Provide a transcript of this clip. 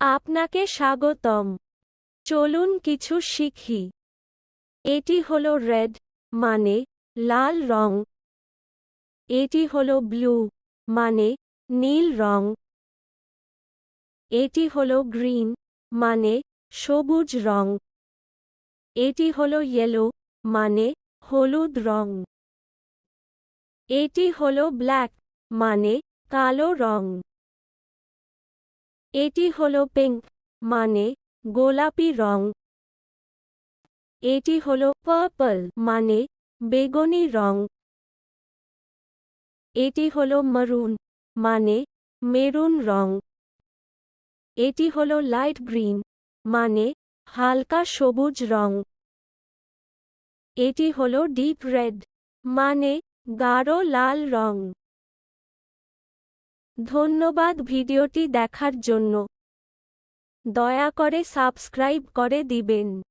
আপনাকে স্বাগতম। চলুন কিছু শিখি। এটি হলো রেড মানে লাল রং। এটি হলো ব্লু মানে নীল রং। এটি হলো গ্রিন মানে সবুজ রং। এটি হলো ইয়েলো মানে হলুদ রং। এটি হলো ব্ল্যাক মানে কালো রং। এটি হল পিঙ্ক মানে গোলাপি রং। এটি হল পার্পল মানে বেগুনি রং। এটি হল মারুন মানে মেরুন রং। এটি হল লাইট গ্রিন মানে হালকা সবুজ রং। এটি হল ডিপ রেড মানে গাঢ় লাল রং। ধন্যবাদ ভিডিওটি দেখার জন্য। দয়া করে সাবস্ক্রাইব করে দিবেন।